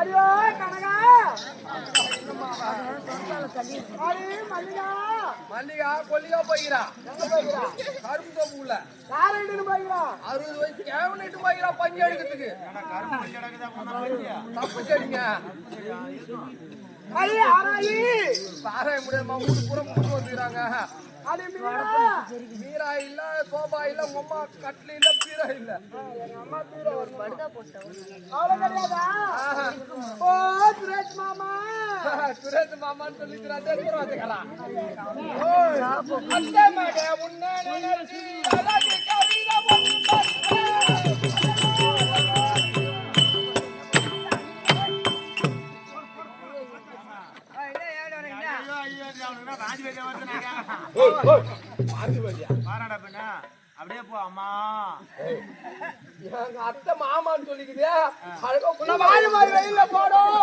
ஐயோ கனகா மல்லிகா கொல்லியா போய்கிறா. கரும்பு தோப்புக்குள்ள யாரு போய்கிறா அறுபது வயசு கேவன் இட்டு போய்கிறா பஞ்சு எடுக்கிறதுக்கு. தப்பு செடிங்க அரே ஆராயி ஆராய முடியாதுமா மூணு புறம் கொண்டு வந்துக்கிறாங்க. அடி மீரா மீரா இல்ல சோபா இல்ல உங்க அம்மா கட்லி இல்ல பீரா இல்ல. எங்க அம்மா பீரோ அவ்வளவு கிடையாதா ஓ சுரேஷ் மாமா சுரேஷ் மாமான்னு சொல்லிக்கிறான் தெரிஞ்சுக்கிறா அத்தை மக நினைச்சு. அம்மா. எங்க அத்தை மாமான்னு சொல்லிக்குது. அழகா மாதிரி போடும்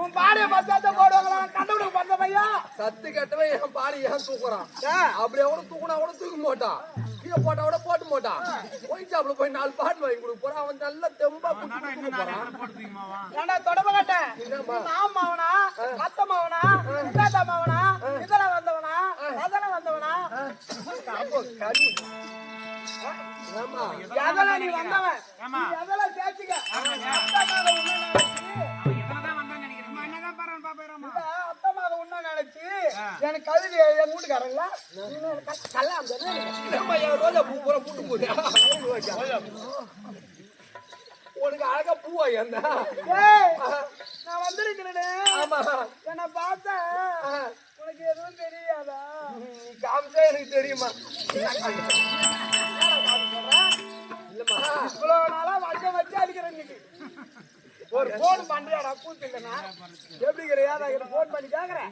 உன் பாடிய பத்தாத்த போடுவாங்களா? பையா சத்து கெட்டவன் என் பாடி ஏன் தூக்குறான்? அப்படியே கூட தூக்குனா கூட தூக்க மாட்டான். கீழே போட்டா கூட போட்டு மாட்டான். போய் சாப்பிட போய் நாலு பாட்டு வாங்கி கொடுக்க போறான் அவன் நல்ல தெம்பா ஏண்டா தொடப்ப மாவனா அத்தை மாவனா மாவனா எதெல்லாம் நீ வந்தவன்? எதெல்லாம் சேர்த்துக்க அத்தை மாத உன்னை நினைச்சு. எனக்கு கழுதி என் வீட்டுக்காரங்களா கல்யாணம் ரோஜா பூ பூரா பூட்டு போகுது. உனக்கு அழகா பூவா என்ன? நான் வந்திருக்கிறேனே. ஆமா. என்னை பார்த்தா உனக்கு எதுவும் தெரியாதா? நீ காமிச்சா எனக்கு தெரியுமா? ஒரு போன் பண்றியாடா கூத்து இல்லைன்னா எப்படி ஏதா போன் பண்ணி கேக்குறேன்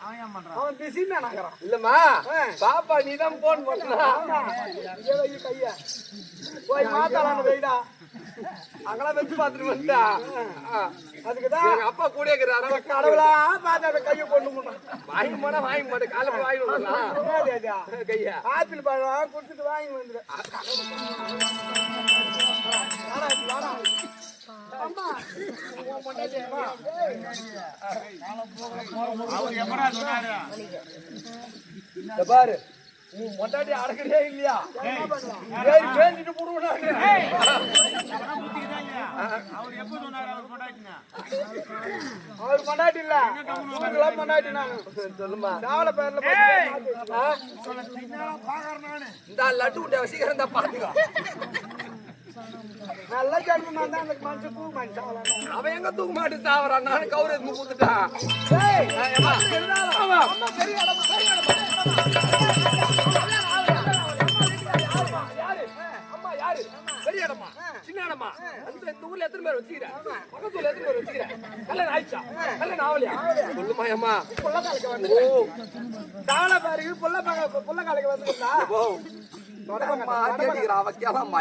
அவன் ஏன் பண்றான்? அவன் பிஸின்னு நினைக்கிறான். இல்லம்மா பாப்பா நீ தான் போன் பண்ணா கைய. போய் மாத்தாளான்னு வைடா. அங்கெல்லாம் வச்சு பார்த்துட்டு வந்தா அதுக்குதான் அப்பா கூட இருக்கிறாரு? கடவுளா பார்த்து அந்த கையை கொண்டு போனான் வாங்கி போனா வாங்கி மாட்டேன் காலை போய் வாங்கி வந்துடலாம். கையா. ஆப்பிள் பழம் கொடுத்துட்டு வாங்கி வந்துடு உன் பாரு. நீ மொட்டாட்டி அடக்கறியா இல்லையா? ஏறி பேஞ்சிட்டு இல்லையா அவர் எப்ப சொன்னாரு அவர் கொண்டாட்டினா அவர் பொண்டாட்டி இல்ல. உங்களுக்கெல்லாம் பொண்டாட்டி நானு. சொல்லுமா சாவல பேர்ல இந்த லட்டு உண்டை சீக்கிரம் தான் பாத்துக்கோ. நல்ல ஜன்மமா தான் அந்த மனுஷன் அவன் எங்க தூக்க மாட்டு சாவறான் நானும் கவுரு எடுத்து கொடுத்துட்டான்? பெரிய இடமா? சின்ன இடமா? அந்த இந்த ஊர்ல எத்தனை பேர் வச்சுக்கிற? பக்கத்து ஊர்ல எத்தனை பேர் வச்சுக்கிற? கல்யாணம் ஆயிடுச்சா? கல்யாணம் ஆகலையா? சொல்லுமா, ஏம்மா? ஓ, சாவல பாரு புள்ள பக புள்ள காலைக்கு வந்துருந்தா ஓ. அம்மா, கேட்டுக்கிறா, அவ கேளாம்மா,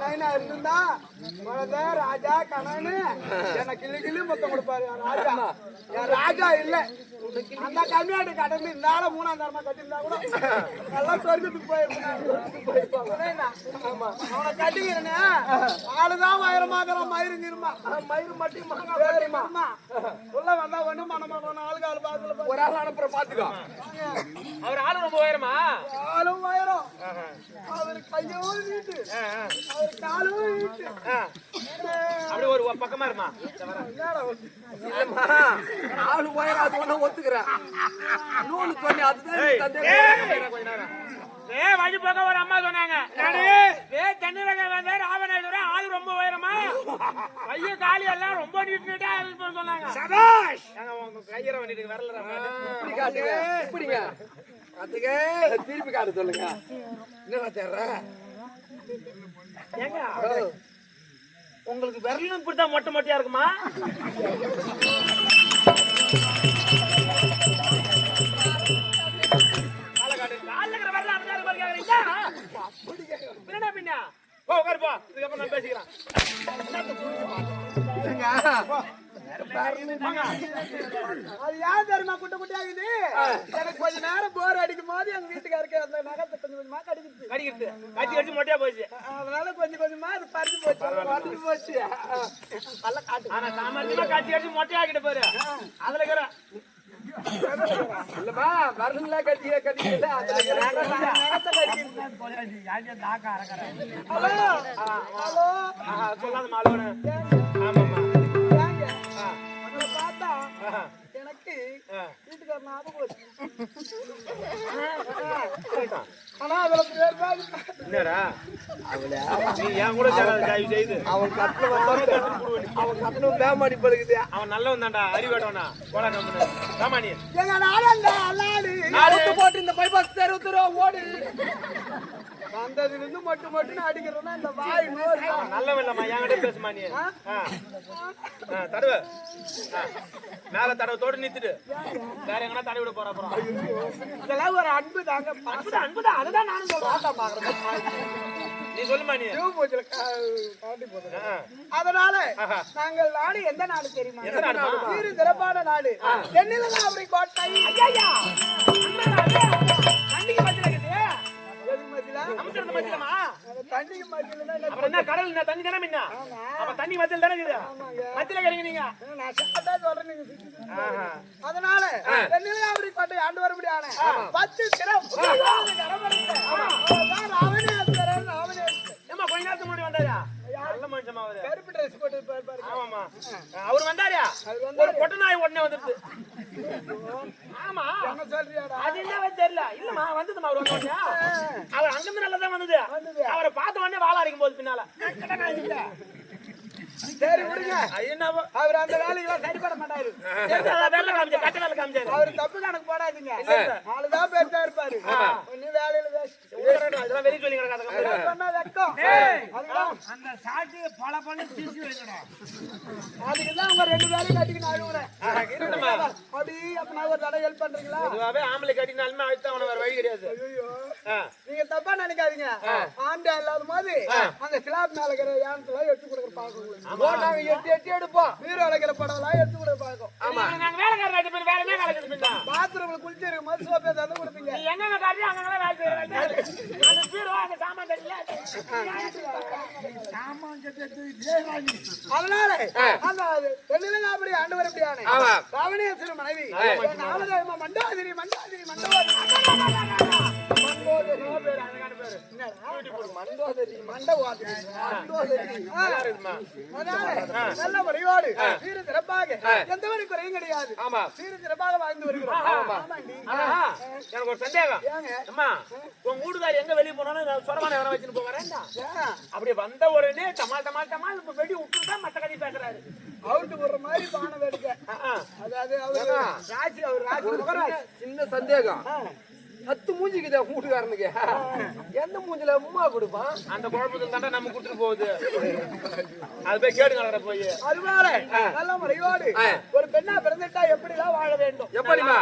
நைனா இருந்தா குழந்தை ராஜா கணவனு எனக்கு கிளி கிளி முத்தம் கொடுப்பாரு. ராஜா. என் ராஜா இல்லை. அந்த கம்மியாடு கடந்து இருந்தால மூணாம் தரமா கட்டியிருந்தா கூட எல்லாம் சொர்க்கத்துக்கு போயிருப்பாங்க அவனை கட்டிக்கிறேனே. ஆளுதான் மயிரமாக்குறான் மயிருங்கிருமா மயிறு மட்டும் சரிம்மா உள்ள வந்தா ஒண்ணு மனமாட்டோம் ஆளுக்கு ஆளு பாத்துல ஒரு ஆள் அனுப்புற பாத்துக்கோ அவர் ஆளு ரொம்ப உயரமா? ஆளும் மயிரும் அவர் கையோடு அவர் காலும் அப்படி ஒரு பக்கமா இருமா? இல்லம்மா ஆளு போயிடா அது ஒண்ணு ஒத்துக்கிறேன். அதுதான் சந்தேகம். ஏ வழி பக்கம் ஒரு அம்மா சொன்னாங்க. ஏ தண்ணீரக வந்த ராவணேஸ்வரன் ஆளு ரொம்ப உயரமா? கைய காலி எல்லாம் ரொம்ப நீட் நீட்டா சொன்னாங்க. சபாஷ்! உங்க கையற வண்டிட்டு வரல இப்படி காட்டுங்க இப்படிங்க. திருப்பி காட்ட சொல்லுங்க. என்ன தேர்ற ஏங்க உங்களுக்கு விரலும் இப்படிதான் மொட்டை மொட்டையா இருக்குமா? இதுக்கப்புறம் நான் பேசிக்கிறேன். அது ஏன் தெரியுமா? குட்டை குட்டியாகுது எனக்கு கொஞ்ச நேரம் போர் அடிக்கும் போது எங்க வீட்டுக்காருக்கு அந்த நகத்தை கொஞ்சம் கொஞ்சமா கடிக்குது. கடிக்கிறது கட்சி கட்சி மொட்டையா போச்சு. அதனால கொஞ்சம் கொஞ்சமா அது போச்சு. பறிஞ்சு போச்சு. நல்ல காட்டு ஆனா சாமர்த்தியமா கட்சி கட்சி மொட்டையாக்கிட்டு பாரு. அதுல இருக்கிற இல்லம்மா வரல கட்டிய கட்டிக்கல நகத்தை கடிக்குது. ஹலோ? ஹலோ? சொல்லாத மாலோன ஆமாம்மா. என் கூட சேராத செய்து. அவன் வந்தாரு அவன் கட்டின பேமாடி பழுகுது அவன் நல்லவன் தான்டா அறிவாட்டவனா போடா நம்ம ராமாணி எங்க நாடா. அல்லாடு நாடு. போட்டு இந்த பைபாஸ் ரூபா ஓடு. வந்ததுல இருந்து மட்டும் மட்டும் அடிக்கிறதா இந்த வாய் என்கிட்ட பேசுமா நீ. தடவை. மேல தடவை தோடு நிறுத்திட்டு வேற எங்கன்னா தடவை விட போற அப்புறம் இதெல்லாம் ஒரு அன்பு தாங்க அன்புதான் அன்புதான் அதுதான் நானும் சொல்றேன். நீ சொல்லுமா போதும். அதனால. நாங்கள் நாடு எந்த நாடு தெரியுமா? எந்த நாடுமா? சீரு சிறப்பான நாடு. தென்னிலங்காபுரி கோட்டை மத்தியில? தண்ணிக்கு மத்தியில? தான் அப்புறம் என்ன கடல் என்ன? தண்ணி தானே முன்ன? அப்ப தண்ணி மத்தியில் தானே இருக்குது? மத்தியில கிடைங்க நீங்க? நான் சட்டத்தா சொல்றேன் நீங்க. அதனால தென்னிலங்காபுரி கோட்டை ஆண்டு வரும்படியான பத்து சிறம் ராவணேஸ்வரன் கருப்பு ட்ரெஸ் போட்டு ஆமாமா அவர் வந்தாரா அவர் ஒரு பொட்ட நாய் உடனே வந்துருது. ஆமா. என்ன சொல்றியாடா? அது என்னவே தெரியல. இல்லம்மா வந்ததுமா அவர் வந்தோடனே அவர் அங்கிருந்து நல்லா தான் வந்தது. அவரை பார்த்த உடனே வாழ அடிக்கும் போது பின்னால. சரி விடுங்க. அவர் அந்த வேலைக்கெல்லாம் சரிபட மாட்டாரு. வெள்ள காமிச்சாரு? கட்ட வேலை காமிச்சாரு? அவர் தப்பு கணக்கு போடாதீங்க. நாலுதான் பேர் இருப்பாரு. ஒண்ணு வேலையில வேஸ்ட் அதெல்லாம் வெளியே சொல்லி கிடக்காத பண்ணா வெக்கம் அதுதான் அந்த சாட்டு பல பல தீசி வைக்கணும். அதுக்குதான் அவங்க ரெண்டு வேலையும் கட்டிக்கின்னு அழுகுறேன் அப்படி அப்ப நான் ஒரு தடவை ஹெல்ப் பண்றீங்களா? பொதுவாவே ஆம்பளை கட்டினாலுமே அழுத்தம் அவன வேற வழி கிடையாது. நீங்க தப்பா நினைக்காதீங்க. ஆண்டா இல்லாத மாதிரி அந்த சிலாப் மேல இருக்கிற யானத்துல எடுத்து கொடுக்குற பாக்கம் நாங்க எட்டி எட்டி எடுப்போம். வீர படம் எல்லாம் எடுத்து கொடுக்குற பாக்கம் நாங்க வேலைக்காரர் வேற என்ன வேலை பாத்ரூம்ல குளிச்சு இருக்கும் போது சோப்பே தந்து கொடுப்பீங்க நீ எங்கெங்க காட்டி அங்கங்க வேலை செய்யறாங்க அந்த பீரோ அந்த சாமான் தெரியல அதனால அந்த தென்னிலங்காபுரி ஆண்டு வரப்படியான ஆமா. ராவணேஸ்வரர் மனைவி மண்டாதிரி மண்டாதிரி மண்டோதரி மண்டோதரி மண்டோதரி மண்டோதரி மண்டோதரி இருக்குமா? அதனால நல்ல முறையோடு சீர சிறப்பாக எந்த ஒரு குறையும் கிடையாது. ஆமா. சீர சிறப்பாக வாழ்ந்து வருகிறோம். ஆனா, எனக்கு ஒரு சந்தேகம். அம்மா உன் எங்க வெளிய போனாலும் சொரமான எவனை வச்சுட்டு ஏன்? அப்படி வந்த உடனே டமால் டமால் டமால் இப்ப வெடி விட்டுட்டா மத்த கதை பேசுறாரு. அவுட்டு போடுற மாதிரி பானை வேடிக்கை. அதாவது அவர் ராசி அவர் ராசி சின்ன சந்தேகம். பத்து மூஞ்சிக்குதா வீட்டுக்காரனுக்கு எந்த மூஞ்சில உமா கொடுப்பான் அந்த குழப்பத்தில் தாண்டா நம்ம கூட்டிட்டு போகுது. அது போய் கேடு கலர போய் அதுபோல நல்ல முறையோடு ஒரு பெண்ணா பிறந்துட்டா எப்படிலாம் வாழ வேண்டும்? எப்படிமா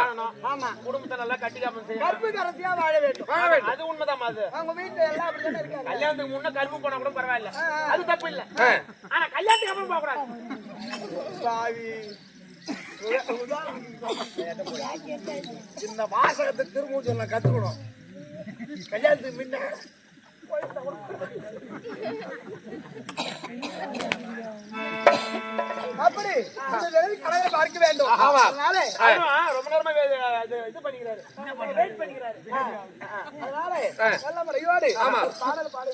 ஆமா. குடும்பத்தை நல்லா கட்டிக்காம செய்யணும். கற்பு கரசியா வாழ வேண்டும். அது உண்மைதான் அது. அவங்க வீட்டுல எல்லாம் அப்படித்தானே இருக்காங்க? கல்யாணத்துக்கு முன்ன கரும்பு போனா கூட பரவாயில்ல. அது தப்பு இல்ல. ஆனா கல்யாணத்துக்கு அப்புறம் போக கூடாது சாவி. இந்த வாசகத்தை திரும்ப சொல்ல கத்துக்கணும். கல்யாணத்துக்கு முன்ன. அப்படி. பார்க்க வேண்டும். அதனால ரொம்ப நேரமா இது- பண்ணிக்கிறாரு. வெயிட் பண்ணிக்கிறாரு. அதனால நல்ல முறையோடு பாடல் பாடு.